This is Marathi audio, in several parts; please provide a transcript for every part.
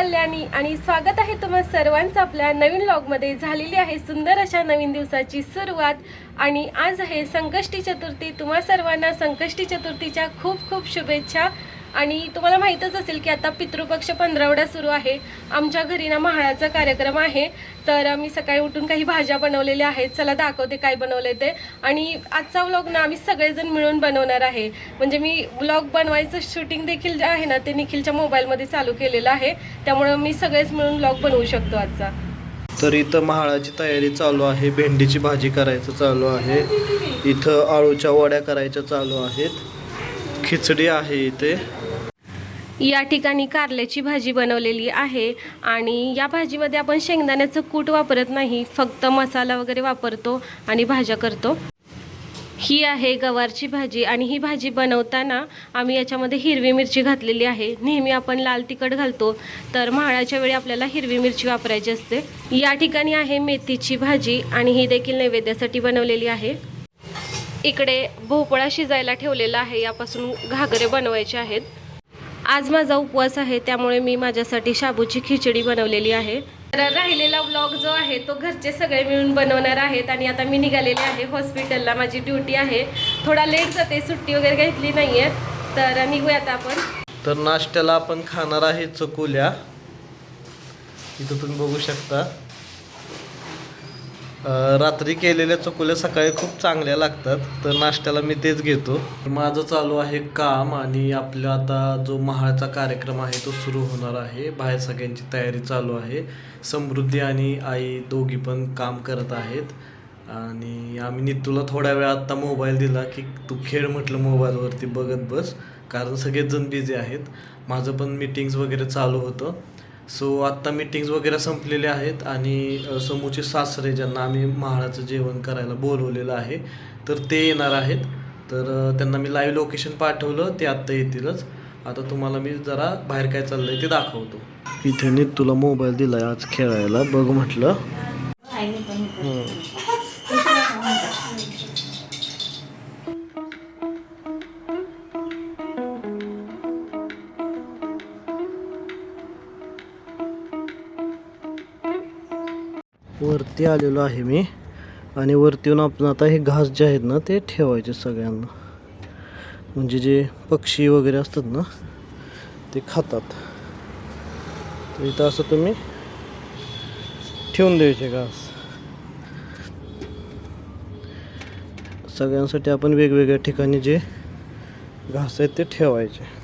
कल्याणी आणि स्वागत आहे तुम्हा सर्वांचं आपल्या नवीन लॉगमध्ये झालेली आहे सुंदर अशा नवीन दिवसाची सुरुवात आणि आज आहे संकष्टी चतुर्थी. तुम्हा सर्वांना संकष्टी चतुर्थीच्या खूप खूप शुभेच्छा. आणि तुम्हाला माहीतच असेल की आता पितृपक्ष पंधरावड्या सुरू आहे. आमच्या घरी ना महाळाचा कार्यक्रम आहे. तर मी सकाळी उठून काही भाज्या बनवलेल्या आहेत. चला दाखवते काय बनवले ते. आणि आजचा व्लॉग ना आम्ही सगळेजण मिळून बनवणार आहे. म्हणजे मी व्लॉग बनवायचं शूटिंग देखील जे आहे ना ते निखिलच्या मोबाईलमध्ये चालू केलेलं आहे. त्यामुळं मी सगळेच मिळून व्लॉग बनवू शकतो आजचा. तर इथं महाळाची तयारी चालू आहे. भेंडीची भाजी करायचं चालू आहे. इथं आळूच्या वड्या करायच्या चालू आहेत. खिचडी आहे इथे. या ठिकाणी कारल्याची भाजी बनवलेली आहे. आणि या भाजीमध्ये आपण शेंगदाण्याचं कूट वापरत नाही फक्त मसाला वगैरे वापरतो आणि भाज्या करतो. ही आहे गवारची भाजी आणि ही भाजी बनवताना आम्ही याच्यामध्ये हिरवी मिरची घातलेली आहे. नेहमी आपण लाल तिखट घालतो तर म्हाळाच्या वेळी आपल्याला हिरवी मिरची वापरायची असते. या ठिकाणी आहे मेथीची भाजी आणि ही देखील नैवेद्यासाठी बनवलेली आहे. इकडे भोपळा शिजायला ठेवलेला आहे यापासून घागरे बनवायचे आहेत. आज माझा उपवास आहे त्यामुळे मी माझ्यासाठी शाबूची खिचडी बनवलेली आहे. तर राहिलेला व्लॉग जो आहे तो घरचे सगळे मिळून बनवणार आहेत आणि आता मी निघालेले आहे हॉस्पिटलला माझी ड्युटी आहे. थोडा लेट जाते सुट्टी वगैरे घेतली नाहीये. तर निघूया आता आपण. तर नाश्त्याला आपण खाणार आहे चकुल्या. इथं तुम्ही बघू शकता. रात्री केलेल्या चकुल्या सकाळी खूप चांगल्या लागतात तर नाश्त्याला मी तेच घेतो. माझं चालू आहे काम आणि आपला आता जो महाळचा कार्यक्रम आहे तो सुरू होणार आहे. बाहेर सगळ्यांची तयारी चालू आहे. समृद्धी आणि आई दोघी पण काम करत आहेत. आणि आम्ही नितूला थोड्या वेळ आत्ता मोबाईल दिला की तू खेळ म्हटलं मोबाईलवरती बघत बस कारण सगळेच जण बिझी आहेत. माझं पण मीटिंग्स वगैरे चालू होतं. सो आत्ता मीटिंग्स वगैरे संपलेले आहेत आणि समूचे सासरे ज्यांना आम्ही महाळाचं जेवण करायला बोलवलेलं आहे तर ते येणार आहेत. तर त्यांना मी लाईव्ह लोकेशन पाठवलं ते आत्ता येतीलच. आता तुम्हाला मी जरा बाहेर काय चाललंय ते दाखवतो. इथे तुला मोबाईल दिलाय आज खेळायला बघ म्हटलं. वरती आलेलो आहे मी. आणि वरती येऊन आपण आता हे घास जे आहेत ना ते ठेवायचे सगळ्यांना. म्हणजे जे पक्षी वगैरे असतात ना ते खातात. तर इथं असं तुम्ही ठेवून द्यायचे घास. सगळ्यांसाठी आपण वेगवेगळ्या ठिकाणी जे घास आहेत ते ठेवायचे.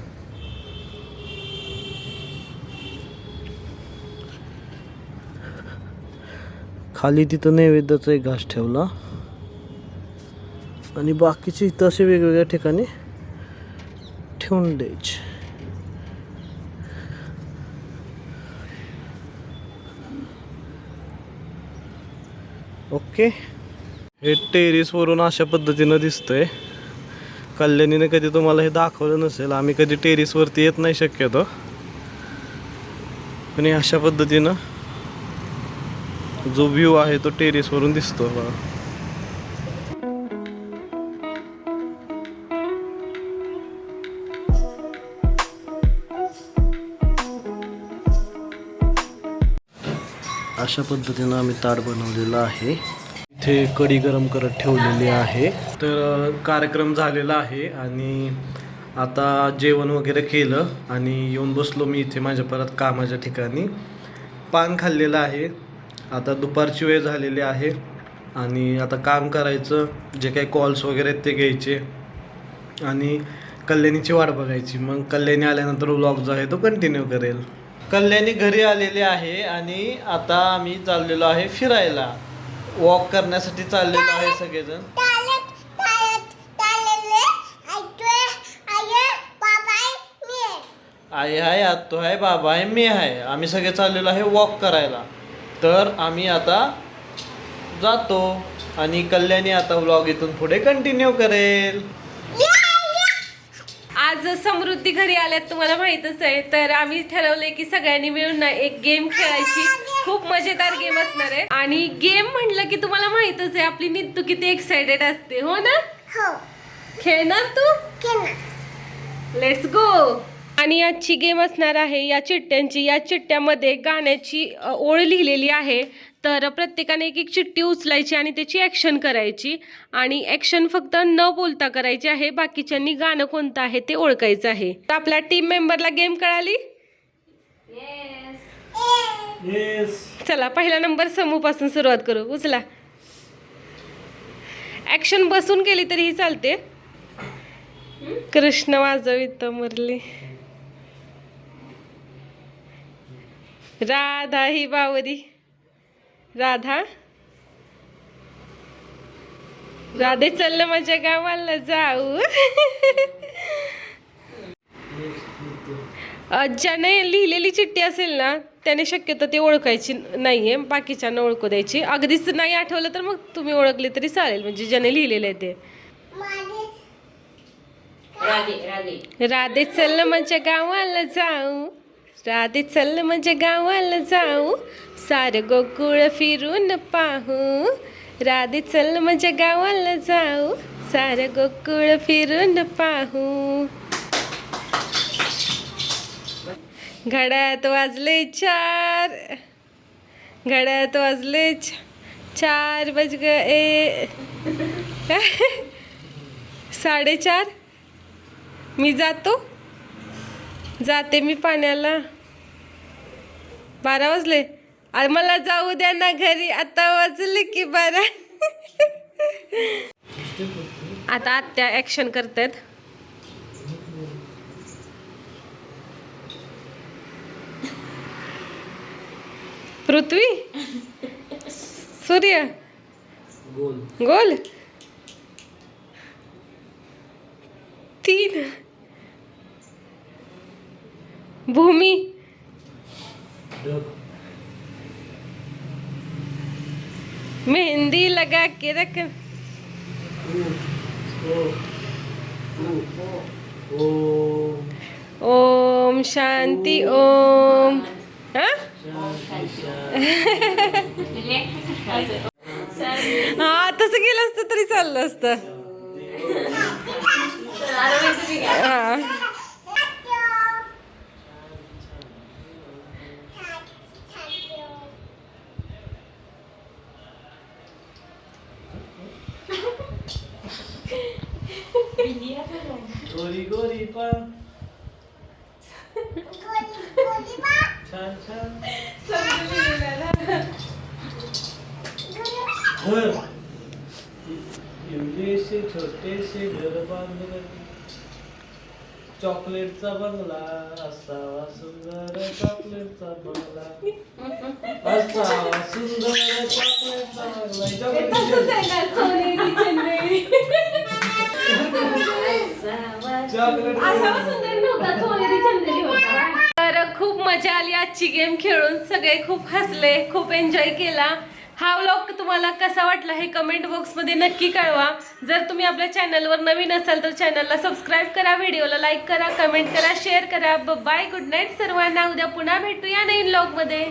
खाली तिथं नैवेद्याचा एक घास ठेवला. आणि बाकीचे इथं असे वेगवेगळ्या ठिकाणी ठेवून द्यायचे. ओके. हे टेरेसवरून अशा पद्धतीनं दिसतंय. कल्याणीने कधी तुम्हाला हे दाखवलं नसेल आम्ही कधी टेरेसवरती येत नाही शक्यतो. पण हे अशा पद्धतीनं जो व्ह्यू आहे तो टेरेसवरून दिसतो. बघा अशा पद्धतीनं आम्ही ताट बनवलेलं आहे. इथे कढी गरम करत ठेवलेली आहे. तर कार्यक्रम झालेला आहे आणि आता जेवण वगैरे केलं आणि येऊन बसलो मी इथे माझ्या परत कामाच्या ठिकाणी. पान खाल्लेलं आहे. आता दुपारची वेळ झालेली आहे आणि आता काम करायचं जे काही कॉल्स वगैरे आहेत ते घ्यायचे. आणि कल्याणीची वाट बघायची. मग कल्याणी आल्यानंतर व्लॉग जो आहे तो कंटिन्यू करेल. कल्याणी घरी आलेली आहे आणि आता आम्ही चाललेलो आहे फिरायला. वॉक करण्यासाठी चाललेलो आहे सगळेजण. आई आहे. आत्तो आहे बाबा आहे मी आहे. आम्ही सगळे चाललेलो आहे वॉक करायला. तर आम्ही आता जातो आणि कल्याणी आता व्लॉग इथून पुढे कंटिन्यू करेल. आज समृद्धी घरी आल्यात तुम्हाला माहीतच आहे. तर आम्ही ठरवलंय की सगळ्यांनी मिळून ना एक गेम खेळायची. खूप मजेदार गेम असणार आहे. आणि गेम म्हटलं की तुम्हाला माहीतच आहे आपली नित्तू किती एक्साइटेड असते. हो ना? खेळणार तू? लेट्स गो आणि आजची गेम असणार आहे या चिठ्ठ्यांची. या चिठ्ठ्यामध्ये गाण्याची ओळ लिहिलेली आहे. तर प्रत्येकाने एक एक चिठ्ठी उचलायची आणि त्याची ॲक्शन करायची. आणि ॲक्शन फक्त न बोलता करायची आहे. बाकीच्यांनी गाणं कोणतं आहे ते ओळखायचं आहे. तर आपल्या टीम मेंबरला गेम कळाली? येस चला पहिला नंबर समूपासून सुरुवात करू. उचला. ॲक्शन बसून केली तरीही चालते. कृष्ण वाजवित मुरली. राधा ही बावरी. राधा. राधे चल माझ्या गावाला जाऊ अ, ज्याने लिहिलेली चिठ्ठी असेल ना त्याने शक्यतो ती ओळखायची नाहीये बाकीच्यांना ओळखू द्यायची. अगदीच नाही आठवलं तर मग तुम्ही ओळखले तरी चालेल म्हणजे ज्याने लिहिलेलं आहे ते. राधे चल माझ्या गावाला जाऊ राधे चल माझ्या गावाला जाऊ सार गोकुळ फिरून पाहू. राधे चल माझ्या गावाला जाऊ सार गोकुळ फिरून पाहू. घड्यात वाजले चार घड्यात वाजले छ- चार बज ए. साडेचार? मी जातो? जाते मी पाण्याला. बारा वाजले. अरे मला जाऊ द्या ना घरी आता वाजले की बारा. आता आत्या ॲक्शन करतायत पृथ्वी? सूर्य? गोल. गोल? तीन. भूमी. मेहंदी लगा के रख. ओम शांती ओम. हा? तसं केलं असतं तरी चाललं असतं. हा. गोरी गोरी पण छान छान। घर। एवढेसे छोटेसे घर बांधले. चॉकलेटचा बंगला असावा सुंदर चॉकलेटचा बंगला. असावा सुंदर चॉकलेटचा बंगला. चॉकलेट तर खूप मजा आली आजची गेम खेळून. सगळे खूप हसले खूप एन्जॉय केला. हा व्लॉग तुम्हाला कसा वाटला हे कमेंट बॉक्समध्ये नक्की कळवा. जर तुम्ही आपल्या चॅनलवर नवीन असाल तर चॅनलला सबस्क्राईब करा व्हिडिओला लाईक करा कमेंट करा शेअर करा. बाय गुड नाईट सर्वांना. उद्या पुन्हा भेटूया नवीन व्लॉगमध्ये